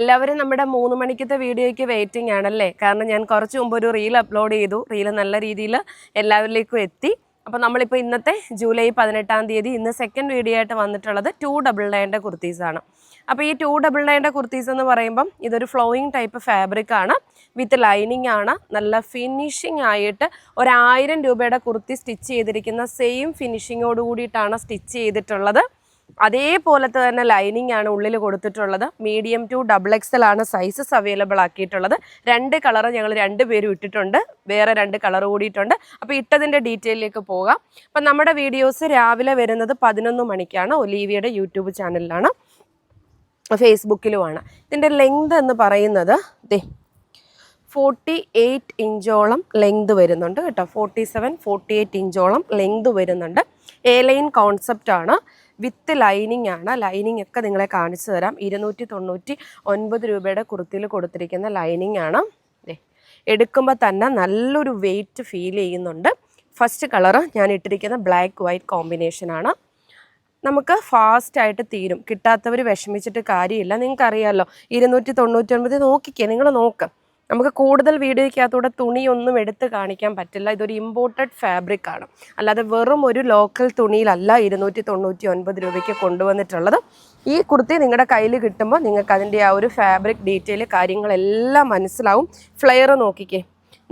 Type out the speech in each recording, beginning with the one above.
എല്ലാവരും നമ്മുടെ മൂന്ന് മണിക്കത്തെ വീഡിയോയ്ക്ക് വെയിറ്റിംഗ് ആണല്ലേ? കാരണം ഞാൻ കുറച്ച് മുമ്പ് ഒരു റീൽ അപ്ലോഡ് ചെയ്തു. റീൽ നല്ല രീതിയിൽ എല്ലാവരിലേക്കും എത്തി. അപ്പോൾ നമ്മളിപ്പോൾ ഇന്നത്തെ ജൂലൈ പതിനെട്ടാം തീയതി ഇന്ന് സെക്കൻഡ് വീഡിയോ ആയിട്ട് വന്നിട്ടുള്ളത് ടു ഡബിൾ നയന്റെ കുർത്തീസാണ് അപ്പോൾ ഈ ടു ഡബിൾ നയന്റെ കുർത്തീസ് എന്ന് പറയുമ്പം ഇതൊരു ഫ്ലോയിങ് ടൈപ്പ് ഫാബ്രിക് ആണ്. വിത്ത് ലൈനിങ് ആണ്. നല്ല ഫിനിഷിംഗ് ആയിട്ട് ഒരായിരം രൂപയുടെ കുർത്തി സ്റ്റിച്ച് ചെയ്തിരിക്കുന്ന സെയിം ഫിനിഷിങ്ങോട് കൂടിയിട്ടാണ് സ്റ്റിച്ച് ചെയ്തിട്ടുള്ളത്. അതേപോലത്തെ തന്നെ ലൈനിങ് ആണ് ഉള്ളിൽ കൊടുത്തിട്ടുള്ളത്. മീഡിയം ടു ഡബിൾ എക്സൽ ആണ് സൈസസ് അവൈലബിൾ ആക്കിയിട്ടുള്ളത്. രണ്ട് കളർ ഞങ്ങൾ രണ്ട് പേരും ഇട്ടിട്ടുണ്ട്. വേറെ രണ്ട് കളർ കൂടിയിട്ടുണ്ട്. അപ്പോൾ ഇട്ടതിന്റെ ഡീറ്റെയിലേക്ക് പോകാം. അപ്പം നമ്മുടെ വീഡിയോസ് രാവിലെ വരുന്നത് പതിനൊന്ന് മണിക്കാണ്. ഒലീവിയുടെ യൂട്യൂബ് ചാനലിലാണ്. ഫേസ്ബുക്കിലുമാണ്. ഇതിന്റെ ലെങ്ത് എന്ന് പറയുന്നത് ദേ ഫോർട്ടി എയ്റ്റ് ഇഞ്ചോളം ലെങ്ത് വരുന്നുണ്ട് കേട്ടോ. ഫോർട്ടി സെവൻ ഫോർട്ടി എയ്റ്റ് ഇഞ്ചോളം ലെങ്ത് വരുന്നുണ്ട്. എ ലൈൻ കോൺസെപ്റ്റാണ് വിത്ത് ലൈനിങ് ആണ്. ലൈനിങ് ഒക്കെ നിങ്ങളെ കാണിച്ചു തരാം. ഇരുന്നൂറ്റി തൊണ്ണൂറ്റി ഒൻപത് രൂപയുടെ കുർത്തിയിൽ കൊടുത്തിരിക്കുന്ന ലൈനിങ് ആണ്. എടുക്കുമ്പോൾ തന്നെ നല്ലൊരു വെയിറ്റ് ഫീൽ ചെയ്യുന്നുണ്ട്. ഫസ്റ്റ് കളറ് ഞാൻ ഇട്ടിരിക്കുന്ന ബ്ലാക്ക് വൈറ്റ് കോമ്പിനേഷനാണ് നമുക്ക് ഫാസ്റ്റായിട്ട് തീരും. കിട്ടാത്തവർ വിഷമിച്ചിട്ട് കാര്യമില്ല. നിങ്ങൾക്കറിയാമല്ലോ ഇരുന്നൂറ്റി തൊണ്ണൂറ്റി ഒൻപത് നോക്കിക്കേ. നിങ്ങൾ നോക്ക്. നമുക്ക് കൂടുതൽ വീഡിയോയ്ക്കകത്തൂടെ തുണിയൊന്നും എടുത്ത് കാണിക്കാൻ പറ്റില്ല. ഇതൊരു ഇമ്പോർട്ടഡ് ഫാബ്രിക് ആണ്. അല്ലാതെ വെറും ഒരു ലോക്കൽ തുണിയിലല്ല ഇരുന്നൂറ്റി തൊണ്ണൂറ്റി ഒൻപത് രൂപയ്ക്ക് കൊണ്ടുവന്നിട്ടുള്ളത്. ഈ കുർത്തി നിങ്ങളുടെ കയ്യിൽ കിട്ടുമ്പോൾ നിങ്ങൾക്ക് അതിന്റെ ആ ഒരു ഫാബ്രിക് ഡീറ്റെയിൽ കാര്യങ്ങളെല്ലാം മനസ്സിലാവും. ഫ്ലെയർ നോക്കിക്കേ.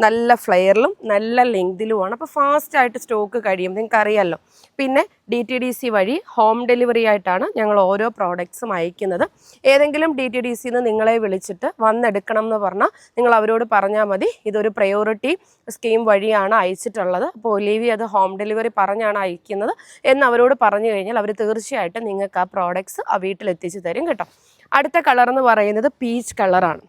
നല്ല ഫ്ലെയറിലും നല്ല ലെങ്തിലുമാണ്. അപ്പോൾ ഫാസ്റ്റായിട്ട് സ്റ്റോക്ക് കഴിയും. നിങ്ങൾക്ക് അറിയാമല്ലോ പിന്നെ ഡി ടി ഡി സി വഴി ഹോം ഡെലിവറി ആയിട്ടാണ് ഞങ്ങൾ ഓരോ പ്രോഡക്ട്സും അയക്കുന്നത്. ഏതെങ്കിലും ഡി ടി ഡി സിന്ന് നിങ്ങളെ വിളിച്ചിട്ട് വന്നെടുക്കണം എന്ന് പറഞ്ഞാൽ നിങ്ങൾ അവരോട് പറഞ്ഞാൽ മതി. ഇതൊരു പ്രയോറിറ്റി സ്കീം വഴിയാണ് അയച്ചിട്ടുള്ളത്. അപ്പോൾ ഒലീവി അത് ഹോം ഡെലിവറി പറഞ്ഞാണ് അയക്കുന്നത് എന്ന് അവരോട് പറഞ്ഞു കഴിഞ്ഞാൽ അവർ തീർച്ചയായിട്ടും നിങ്ങൾക്ക് ആ പ്രോഡക്ട്സ് ആ വീട്ടിലെത്തിച്ച് തരും കേട്ടോ. അടുത്ത കളർ എന്ന് പറയുന്നത് പീച്ച് കളറാണ്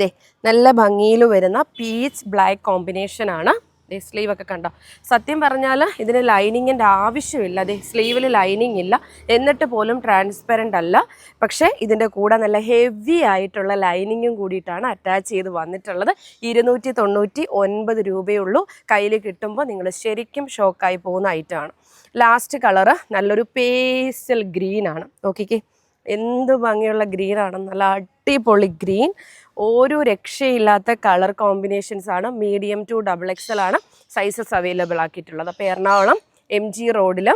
ദേ നല്ല ഭംഗിയിൽ വരുന്ന പീച്ച് ബ്ലാക്ക് കോമ്പിനേഷൻ ആണ്. ദേ സ്ലീവ് ഒക്കെ കണ്ടോ? സത്യം പറഞ്ഞാൽ ഇതിന് ലൈനിങ്ങിന്റെ ആവശ്യമില്ല. അതെ സ്ലീവിൽ ലൈനിങ് ഇല്ല. എന്നിട്ട് പോലും ട്രാൻസ്പെറന്റ് അല്ല. പക്ഷേ ഇതിന്റെ കൂടെ നല്ല ഹെവി ആയിട്ടുള്ള ലൈനിങ്ങും കൂടിയിട്ടാണ് അറ്റാച്ച് ചെയ്ത് വന്നിട്ടുള്ളത്. ഇരുന്നൂറ്റി തൊണ്ണൂറ്റി ഒൻപത് രൂപയുള്ളൂ. കയ്യിൽ കിട്ടുമ്പോൾ നിങ്ങൾ ശരിക്കും ഷോക്കായി പോകുന്ന ഐറ്റമാണ് ലാസ്റ്റ് കളറ് നല്ലൊരു പേസ്റ്റൽ ഗ്രീനാണ് നോക്കിക്കേ. എന്ത് ഭംഗിയുള്ള ഗ്രീനാണ് നല്ല അടിപൊളി ഗ്രീൻ. ഓരോ രക്ഷയില്ലാത്ത കളർ കോമ്പിനേഷൻസ് ആണ്. മീഡിയം ടു ഡബിൾ എക്സൽ ആണ് സൈസസ് അവൈലബിൾ ആക്കിയിട്ടുള്ളത്. അപ്പോൾ എറണാകുളം എം ജി റോഡിൽ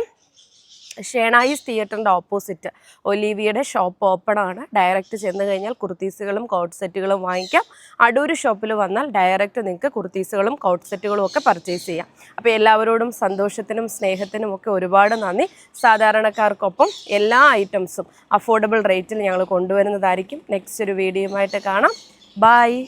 ഷേണായിസ് തിയേറ്ററിന്റെ ഓപ്പോസിറ്റ് ഒലീവിയുടെ ഷോപ്പ് ഓപ്പൺ ആണ് ഡയറക്റ്റ് ചെന്ന് കഴിഞ്ഞാൽ കുർത്തീസുകളും കോട്ട് സെറ്റുകളും വാങ്ങിക്കാം. അടൂർ ഷോപ്പിൽ വന്നാൽ ഡയറക്റ്റ് നിങ്ങൾക്ക് കുർത്തീസുകളും കോട്ട് സെറ്റുകളും ഒക്കെ പർച്ചേസ് ചെയ്യാം. അപ്പോൾ എല്ലാവരോടും സന്തോഷത്തിനും സ്നേഹത്തിനും ഒക്കെ ഒരുപാട് നന്ദി. സാധാരണക്കാർക്കൊപ്പം എല്ലാ ഐറ്റംസും അഫോർഡബിൾ റേറ്റിൽ ഞങ്ങൾ കൊണ്ടുവരുന്നതായിരിക്കും. നെക്സ്റ്റ് ഒരു വീഡിയോയുമായിട്ട് കാണാം. ബൈ